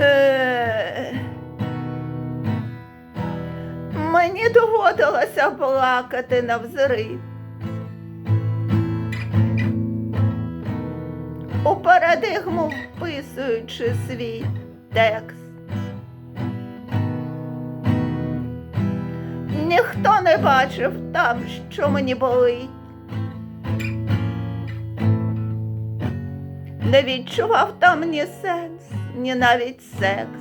Е, мені доводилося плакати навзри. У парадигму вписуючи свій текст. Ніхто не бачив там, що мені болить. Не відчував там ні сенс, ні навіть секс.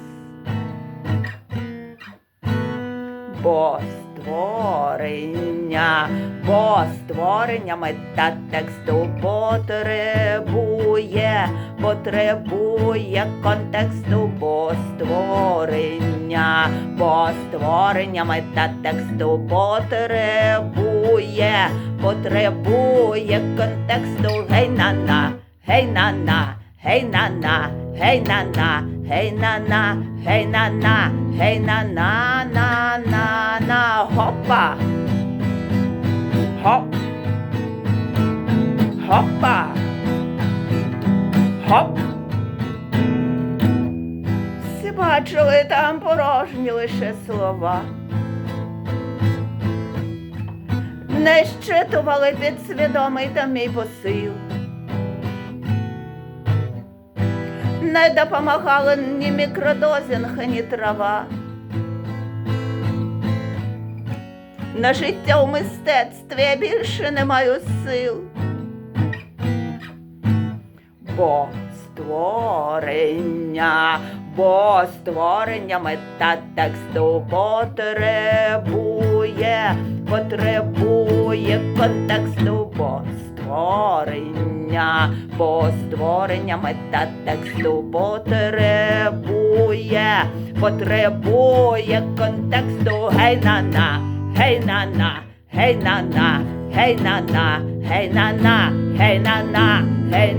Бо створення, бо створення мета тексту потребує, потребує контексту, бо створення, бо створення мета тексту потребує, потребує контексту гей на-на, гей на-на, гей на-на, гей на-на, гей на-на, гей на-на, гей на-на, на-на-на, хопа. Хоп. Хопа. Хоп. Всі бачили там порожні лише слова. Не щитували підсвідомий та мій посил. Не допомагали ні мікродозінг, ні трава. На життя у мистецтві я більше не маю сил. Бо створення, бо створення мета тексту потребує, потребує контексту, бо створення, бо створення мета тексту потребує, потребує контексту гей на-на, гей на-на, гей на-на, гей